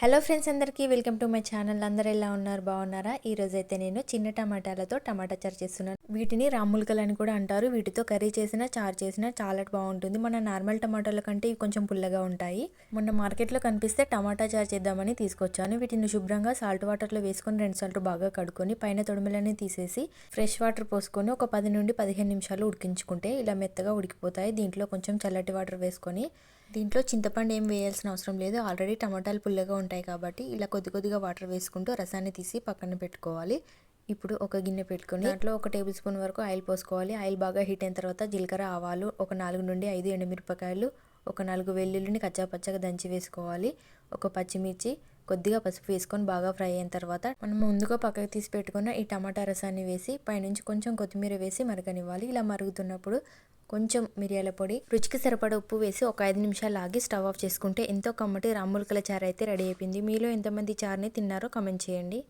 Hello friends అందరికీ welcome to my channel అందరు ఎలా ఉన్నారు? బాగున్నారా? ఈరోజైతే అయితే నేను చిన్న టమాటాలతో టమాటా చారు చేస్తున్నాను. వీటిని రాములకలు అని కూడా అంటారు. వీటితో కర్రీ చేసినా చారు చేసినా చాలా బాగుంటుంది. మన నార్మల్ టమాటాల కంటే ఇవి కొంచెం పుల్లగా ఉంటాయి. మొన్న మార్కెట్లో కనిపిస్తే టమాటా చారు చేద్దామని తీసుకొచ్చాను. వీటిని శుభ్రంగా సాల్ట్ వాటర్లో వేసుకొని రెండు సార్లు బాగా కడుక్కొని పైన తొడిమలని తీసేసి ఫ్రెష్ వాటర్ పోసుకొని ఒక పది నుండి పదిహేను నిమిషాలు ఉడికించుకుంటే ఇలా మెత్తగా ఉడికిపోతాయి. దీంట్లో కొంచెం చల్లటి వాటర్ వేసుకొని దీంట్లో చింతపండు ఏం వేయాల్సిన అవసరం లేదు. ఆల్రెడీ టమాటాలు పుల్లగా ఉంటాయి కాబట్టి ఇలా కొద్ది కొద్దిగా వాటర్ వేసుకుంటూ రసాన్ని తీసి పక్కన పెట్టుకోవాలి. ఇప్పుడు ఒక గిన్నె పెట్టుకుని దాంట్లో ఒక టేబుల్ స్పూన్ వరకు ఆయిల్ పోసుకోవాలి. ఆయిల్ బాగా హీట్ అయిన తర్వాత జీలకర్ర ఆవాలు ఒక నాలుగు నుండి ఐదు ఎండుమిరపకాయలు ఒక నాలుగు వెల్లుల్లిని కచ్చా పచ్చగా దంచి వేసుకోవాలి. ఒక పచ్చిమిర్చి కొద్దిగా పసుపు వేసుకొని బాగా ఫ్రై అయిన తర్వాత మనం ముందుగా పక్కకు తీసి పెట్టుకున్న ఈ టమాటా రసాన్ని వేసి పైనుంచి కొంచెం కొత్తిమీర వేసి మరగనివ్వాలి. ఇలా మరుగుతున్నప్పుడు కొంచెం మిరియాల పొడి రుచికి సరిపడ ఉప్పు వేసి ఒక ఐదు నిమిషాలు ఆగి స్టవ్ ఆఫ్ చేసుకుంటే ఎంతో కమ్మటి రామ్ములకల చారు అయితే రెడీ అయిపోయింది. మీలో ఎంతమంది చారుని తిన్నారో కమెంట్ చేయండి.